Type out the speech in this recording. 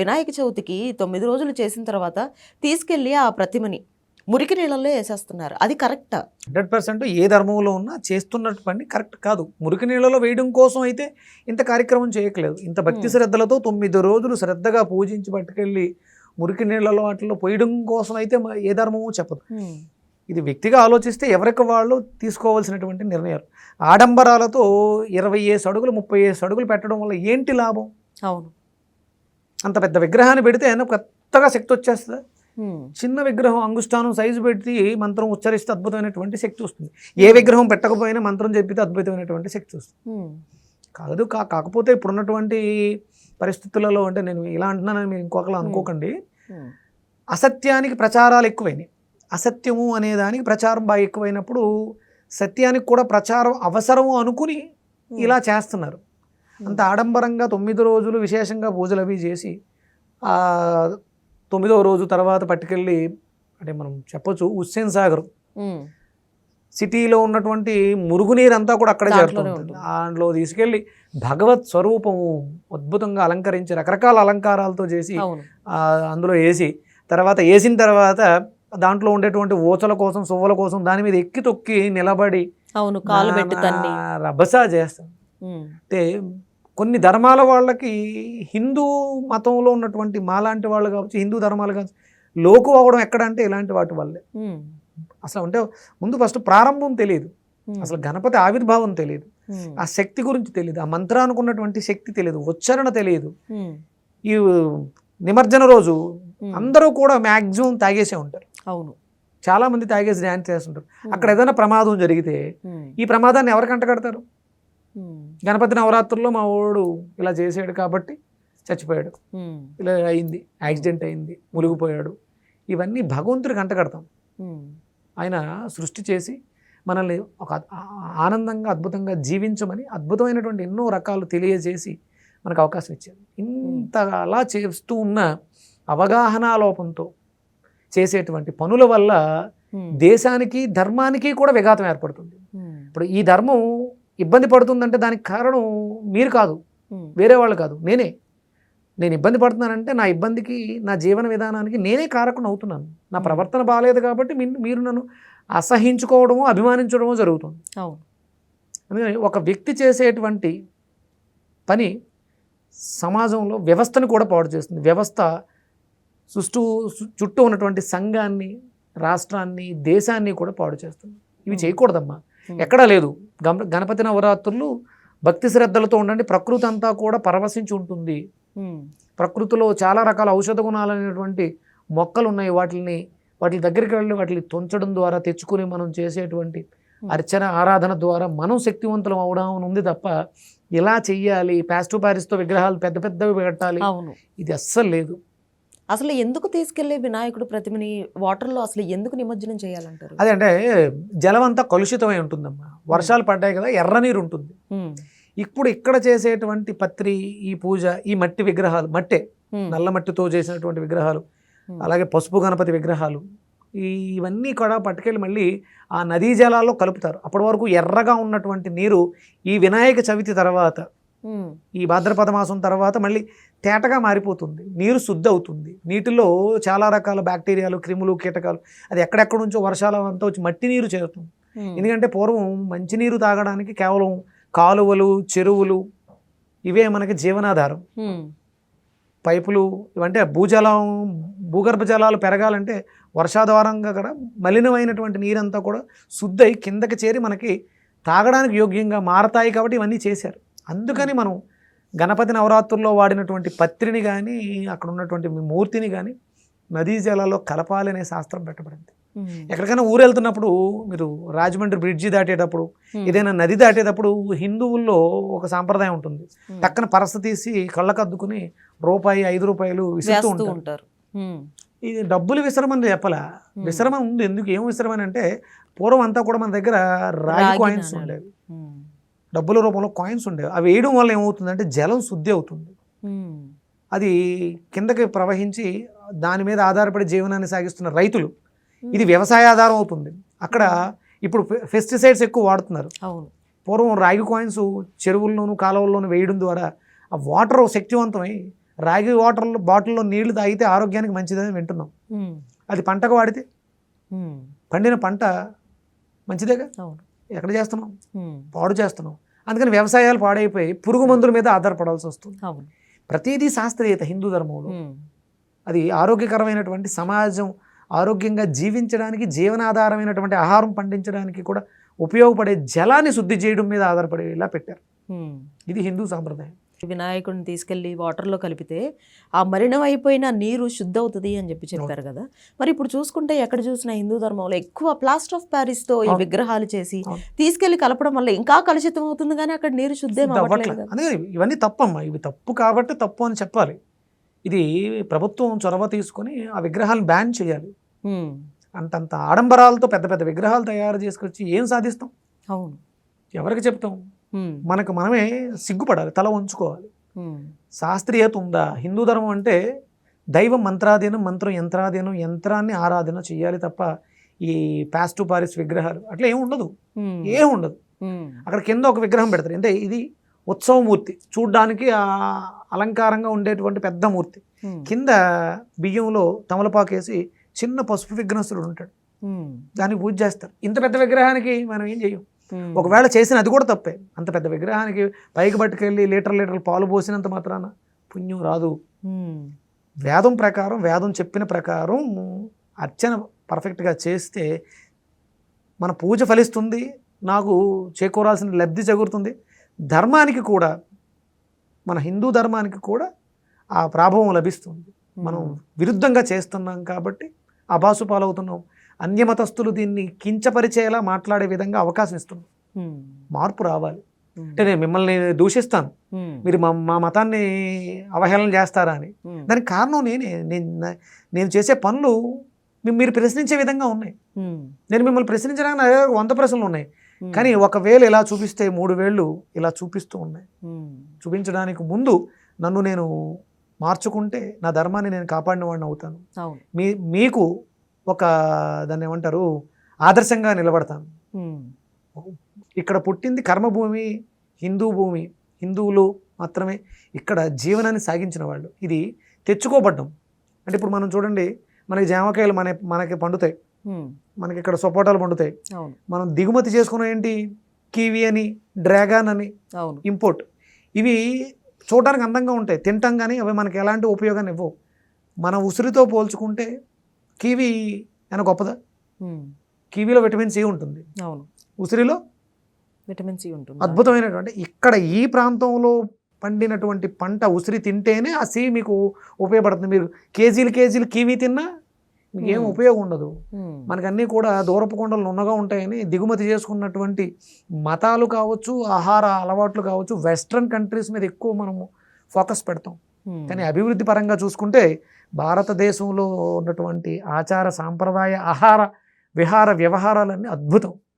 వినాయక చవితికి తొమ్మిది రోజులు చేసిన తర్వాత తీసుకెళ్ళి ఆ ప్రతిమని మురికి నీళ్ళల్లో వేసేస్తున్నారు. అది కరెక్టా? హండ్రెడ్ పర్సెంట్ ఏ ధర్మంలో ఉన్నా చేస్తున్నట్టు పని కరెక్ట్ కాదు. మురికి నీళ్ళలో వేయడం కోసం అయితే ఇంత కార్యక్రమం చేయట్లేదు. ఇంత భక్తి. శ్రద్ధలతో తొమ్మిది రోజులు శ్రద్ధగా పూజించి పట్టుకెళ్ళి మురికి నీళ్ళలో వాటిలో పోయడం కోసం అయితే మ- ఏ ధర్మము చెప్పదు. ఇది వ్యక్తిగా ఆలోచిస్తే ఎవరికి వాళ్ళు తీసుకోవాల్సినటువంటి నిర్ణయాలు. ఆడంబరాలతో ఇరవై ఏసు అడుగులు ముప్పై ఏసు అడుగులు పెట్టడం వల్ల ఏంటి లాభం? అవును. అంత పెద్ద విగ్రహాన్ని పెడితే కొత్తగా శక్తి వచ్చేస్తుంది? చిన్న విగ్రహం అంగుష్టానం సైజు పెట్టి మంత్రం ఉచ్చరిస్తే అద్భుతమైనటువంటి శక్తి వస్తుంది. ఏ విగ్రహం పెట్టకపోయినా మంత్రం చెప్పితే అద్భుతమైనటువంటి శక్తి వస్తుంది. కాదు కా కాకపోతే ఇప్పుడున్నటువంటి పరిస్థితులలో అంటే నేను ఇలా అంటున్నానని మీరు ఇంకొకలా అనుకోకండి. అసత్యానికి ప్రచారాలు ఎక్కువైనాయి. అసత్యము అనే దానికి ప్రచారం బాగా ఎక్కువైనప్పుడు సత్యానికి కూడా ప్రచారం అవసరము అనుకుని ఇలా చేస్తున్నారు. అంత ఆడంబరంగా తొమ్మిది రోజులు విశేషంగా పూజలు అవి చేసి ఆ తొమ్మిదవ రోజు తర్వాత పట్టుకెళ్ళి అంటే మనం చెప్పొచ్చు హుస్సేన్ సాగర్. సిటీలో ఉన్నటువంటి మురుగునీరు అంతా కూడా అక్కడే చేరుతుంది. దాంట్లో తీసుకెళ్ళి భగవత్ స్వరూపము అద్భుతంగా అలంకరించి రకరకాల అలంకారాలతో చేసి అందులో వేసి తర్వాత వేసిన తర్వాత దాంట్లో ఉండేటువంటి ఊచల కోసం సువ్వల కోసం దాని మీద ఎక్కి తొక్కి నిలబడి అవును కాలు పెట్టి రభస చేస్తాం. అంటే కొన్ని ధర్మాల వాళ్ళకి హిందూ మతంలో ఉన్నటువంటి మాలాంటి వాళ్ళు కావచ్చు హిందూ ధర్మాలు కావచ్చు లోకు అవ్వడం ఎక్కడ అంటే ఇలాంటి వాటి వల్లే. అసలు అంటే ముందు ఫస్ట్ ప్రారంభం తెలియదు. అసలు గణపతి ఆవిర్భావం తెలియదు. ఆ శక్తి గురించి తెలియదు ఆ మంత్రానికి ఉన్నటువంటి శక్తి తెలియదు ఉచ్చారణ తెలియదు. ఈ నిమజ్జన రోజు. అందరూ కూడా మ్యాక్సిమం తాగేసే ఉంటారు అవును చాలా మంది తాగేసి డ్యాన్స్ చేస్తుంటారు. అక్కడ ఏదైనా ప్రమాదం జరిగితే. ఈ ప్రమాదాన్ని ఎవరికి అంటగడతారు ఉమ్. గణపతి నవరాత్రుల్లో మా వాడు ఇలా చేసాడు కాబట్టి చచ్చిపోయాడు. ఇలా అయింది యాక్సిడెంట్ అయింది మునిగిపోయాడు ఇవన్నీ భగవంతుడికి అంటగడతాం ఉమ్. ఆయన సృష్టి చేసి మనల్ని ఒక ఆనందంగా అద్భుతంగా జీవించమని అద్భుతమైనటువంటి ఎన్నో రకాలు తెలియజేసి మనకు అవకాశం ఇచ్చారు ఇంత అలా చేస్తూ ఉన్న అవగాహన లోపంతో చేసేటువంటి పనుల వల్ల. దేశానికి ధర్మానికి కూడా విఘాతం ఏర్పడుతుంది. ఇప్పుడు ఈ ధర్మం ఇబ్బంది పడుతుందంటే దానికి కారణం మీరు కాదు. వేరే వాళ్ళు కాదు నేనే నేను ఇబ్బంది పడుతున్నానంటే నా ఇబ్బందికి నా జీవన విధానానికి నేనే కారకుని అవుతున్నాను నా. ప్రవర్తన బాగాలేదు కాబట్టి మీరు నన్ను అసహించుకోవడము అభిమానించడమో జరుగుతుంది అవును అందుకని ఒక వ్యక్తి చేసేటువంటి పని సమాజంలో వ్యవస్థను కూడా పాడు చేస్తుంది వ్యవస్థ చుట్టూ చుట్టూ ఉన్నటువంటి సంఘాన్ని రాష్ట్రాన్ని దేశాన్ని కూడా పాడు చేస్తుంది ఇవి. చేయకూడదమ్మా. ఎక్కడా లేదు గణపతి నవరాత్రులు భక్తి శ్రద్ధలతో ఉండండి. ప్రకృతి అంతా కూడా పరవశించి ఉంటుంది. ప్రకృతిలో చాలా రకాల ఔషధ గుణాలైనటువంటి మొక్కలు ఉన్నాయి. వాటిని వాటి దగ్గరికి వెళ్ళి వాటిని తుంచడం ద్వారా తెచ్చుకుని మనం చేసేటువంటి అర్చన ఆరాధన ద్వారా మనం శక్తివంతులం అవడం ఉంది తప్ప ఇలా చెయ్యాలి. ప్యాస్టు ప్యారిస్తో విగ్రహాలు పెద్ద పెద్దవి పెట్టాలి. అవును. ఇది అస్సలు లేదు. అసలు ఎందుకు తీసుకెళ్ళే వినాయకుడు ప్రతిమని వాటర్లో అసలు ఎందుకు నిమజ్జనం చేయాలంటారు అదే అంటే జలం అంతా కలుషితమై ఉంటుందమ్మా వర్షాలు పడ్డాయి కదా ఎర్ర నీరు ఉంటుంది. ఇప్పుడు ఇక్కడ చేసేటువంటి పత్రి ఈ పూజ ఈ మట్టి విగ్రహాలు మట్టే. నల్ల మట్టితో చేసినటువంటి విగ్రహాలు. అలాగే పసుపు గణపతి విగ్రహాలు ఈ ఇవన్నీ కూడా పట్టుకెళ్ళి మళ్ళీ ఆ నదీ జలాల్లో కలుపుతారు అప్పటి వరకు ఎర్రగా ఉన్నటువంటి నీరు ఈ వినాయక చవితి తర్వాత. ఈ భాద్రపద మాసం తర్వాత మళ్ళీ తేటగా మారిపోతుంది. నీరు శుద్ధి అవుతుంది. నీటిలో చాలా రకాల బ్యాక్టీరియాలు క్రిములు కీటకాలు అది ఎక్కడెక్కడ నుంచో వర్షాల అంతా వచ్చి మట్టి నీరు చేరుతుంది. ఎందుకంటే పూర్వం మంచినీరు తాగడానికి కేవలం కాలువలు చెరువులు ఇవే మనకి జీవనాధారం. పైపులు ఇవంటే భూజలం భూగర్భ జలాలు పెరగాలంటే వర్షాధారంగా కూడా మలినమైనటువంటి నీరంతా కూడా శుద్ధి కిందకి చేరి మనకి తాగడానికి యోగ్యంగా మారతాయి కాబట్టి ఇవన్నీ చేశారు. అందుకని మనం గణపతి నవరాత్రుల్లో వాడినటువంటి పత్రిని కానీ అక్కడ ఉన్నటువంటి మూర్తిని కానీ నదీ జలాల్లో కలపాలి అనే శాస్త్రం పెట్టబడింది. ఎక్కడికైనా ఊరు వెళ్తున్నప్పుడు మీరు రాజమండ్రి బ్రిడ్జి దాటేటప్పుడు. ఏదైనా నది దాటేటప్పుడు హిందువుల్లో ఒక సాంప్రదాయం ఉంటుంది ఉమ్. టక్కన పరస తీసి కళ్ళకద్దుకుని రూపాయి ఐదు రూపాయలు విసురుతూ ఉంటారు. ఇది డబ్బులు విసరమని చెప్పలా. విసరమ ఉంది ఎందుకు ఏం విసరమని అంటే పూర్వం అంతా కూడా మన దగ్గర రాగి కాయిన్స్. ఉండేవి. డబ్బుల రూపంలో కాయిన్స్ ఉండేవి అవి వేయడం వల్ల ఏమవుతుందంటే జలం శుద్ధి అవుతుంది. అది కిందకి ప్రవహించి దాని మీద ఆధారపడి జీవనాన్ని సాగిస్తున్న రైతులు. ఇది వ్యవసాయ ఆధారం అవుతుంది. అక్కడ ఇప్పుడు పెస్టిసైడ్స్ ఎక్కువ వాడుతున్నారు. అవును. పూర్వం రాగి కాయిన్స్ చెరువుల్లోనూ కాలువల్లోనూ వేయడం ద్వారా ఆ వాటర్ శక్తివంతమై రాగి వాటర్లో బాటిల్లో నీళ్ళు తాగితే ఆరోగ్యానికి మంచిదని వింటున్నాం. అది పంటకు వాడితే? పండిన పంట మంచిదేగా? అవును. ఎక్కడ చేస్తున్నాం? పాడు చేస్తున్నాం. అందుకని వ్యవసాయాలు పాడైపోయి పురుగు మందుల మీద ఆధారపడాల్సి వస్తుంది. ప్రతిదీ శాస్త్రీయత హిందూ ధర్మంలో. అది ఆరోగ్యకరమైనటువంటి సమాజం ఆరోగ్యంగా జీవించడానికి జీవనాధారమైనటువంటి ఆహారం పండించడానికి కూడా ఉపయోగపడే జలాన్ని శుద్ధి చేయడం మీద ఆధారపడేలా పెట్టారు. ఇది హిందూ సాంప్రదాయం. వినాయకుడిని తీసుకెళ్ళి వాటర్లో కలిపితే ఆ మలినం అయిపోయిన నీరు శుద్ధ అవుతుంది అని చెప్పి చెప్పారు కదా. మరి ఇప్పుడు చూసుకుంటే ఎక్కడ చూసినా హిందూ ధర్మంలో ఎక్కువ ప్లాస్టర్ ఆఫ్ ప్యారిస్తో ఈ. విగ్రహాలు చేసి అవును. తీసుకెళ్ళి కలపడం వల్ల ఇంకా కలుషితం అవుతుంది కానీ అక్కడ నీరు శుద్ధం అవ్వట్లేదు. ఇవన్నీ తప్పమ్మా. ఇవి తప్పు కాబట్టి తప్పు అని చెప్పాలి. ఇది ప్రభుత్వం చొరవ తీసుకొని ఆ విగ్రహాలను బ్యాన్ చేయాలి. అంతంత ఆడంబరాలతో పెద్ద పెద్ద విగ్రహాలు తయారు చేసుకొచ్చి ఏం సాధిస్తాం? అవును. ఎవరికి చెప్తాం? మనకు మనమే సిగ్గుపడాలి తల ఉంచుకోవాలి శాస్త్రీయత ఉందా హిందూ ధర్మం అంటే దైవం మంత్రాధీనం మంత్రం యంత్రాధీనం యంత్రాన్ని ఆరాధన చేయాలి తప్ప ఈ పాస్టు పారిస్ విగ్రహాలు అట్లా ఏం ఉండదు. ఉమ్, ఏం ఉండదు. అక్కడ కింద ఒక విగ్రహం పెడతారు. అంటే ఇది ఉత్సవమూర్తి చూడ్డానికి ఆ అలంకారంగా ఉండేటువంటి పెద్ద మూర్తి. కింద బియ్యంలో తమలపాకేసి చిన్న పసుపు విఘ్నస్తుడు ఉంటాడు. దానికి పూజ చేస్తారు. ఇంత పెద్ద విగ్రహానికి మనం ఏం చేయం ఉమ్, ఒకవేళ చేసిన అది కూడా తప్పే. అంత పెద్ద విగ్రహానికి పైకి పట్టుకెళ్ళి లీటర్ లీటర్లు పాలు పోసినంత మాత్రాన పుణ్యం రాదు. ఉమ్, వేదం ప్రకారం వేదం చెప్పిన ప్రకారం అర్చన పర్ఫెక్ట్గా చేస్తే మన పూజ ఫలిస్తుంది నాకు చేకూరాల్సిన లబ్ధి చేకూరుతుంది ధర్మానికి కూడా మన హిందూ ధర్మానికి కూడా ఆ ప్రాభవం లభిస్తుంది. మనం విరుద్ధంగా చేస్తున్నాం కాబట్టి అబాసు పాలవుతున్నాం అన్యమతస్థులు దీన్ని కించపరిచేలా మాట్లాడే విధంగా అవకాశం ఇస్తున్నాం ఉమ్, మార్పు రావాలి. అంటే నేను మిమ్మల్ని దూషిస్తాను. మీరు మా మా మతాన్ని అవహేళన చేస్తారా అని. దానికి కారణం నేనే. నేను నేను చేసే పనులు మీరు ప్రశ్నించే విధంగా ఉన్నాయి. నేను మిమ్మల్ని ప్రశ్నించడానికి నా దగ్గర వంద ప్రశ్నలు ఉన్నాయి. కానీ ఒక వేలు ఇలా చూపిస్తే మూడు వేళ్ళు ఇలా చూపిస్తూ ఉన్నాయి. చూపించడానికి ముందు నన్ను నేను మార్చుకుంటే నా ధర్మాన్ని నేను కాపాడిన వాడిని అవుతాను. మీ మీకు ఒక దాన్ని ఏమంటారు? ఆదర్శంగా నిలబడతాను. ఇక్కడ పుట్టింది కర్మభూమి హిందూ భూమి. హిందువులు మాత్రమే ఇక్కడ జీవనాన్ని సాగించిన వాళ్ళు. ఇది తెచ్చుకోబడ్డం. అంటే ఇప్పుడు మనం చూడండి మనకి జామకాయలు మన మనకి పండుతాయి. మనకి ఇక్కడ సపోటాలు పండుతాయి. మనం దిగుమతి చేసుకున్న ఏంటి? కివి అని డ్రాగన్ అని ఇంపోర్ట్. ఇవి చూడడానికి అందంగా ఉంటాయి. తింటాం కానీ అవి మనకి ఎలాంటి ఉపయోగాన్ని ఇవ్వవు. మన ఉసిరితో పోల్చుకుంటే కివి అని గొప్పదా? కివీలో విటమిన్ సి ఉంటుంది. అవును. ఉసిరిలో? విటమిన్ సి ఉంటుంది. అద్భుతమైనటువంటి ఇక్కడ ఈ ప్రాంతంలో పండినటువంటి పంట ఉసిరి తింటేనే ఆ సి మీకు ఉపయోగపడుతుంది. మీరు కేజీలు కేజీలు కివీ తిన్నా మీకు ఏం. ఉపయోగం ఉండదు. మనకన్నీ కూడా దూరపు కొండలు నున్నగా ఉంటాయని దిగుమతి చేసుకున్నటువంటి మతాలు కావచ్చు ఆహార అలవాట్లు కావచ్చు వెస్ట్రన్ కంట్రీస్ మీద ఎక్కువ మనము ఫోకస్ పెడతాం. కానీ అభివృద్ధి పరంగా చూసుకుంటే భారతదేశంలో ఉన్నటువంటి ఆచార సాంప్రదాయ ఆహార విహార వ్యవహారాలన్నీ అద్భుతం.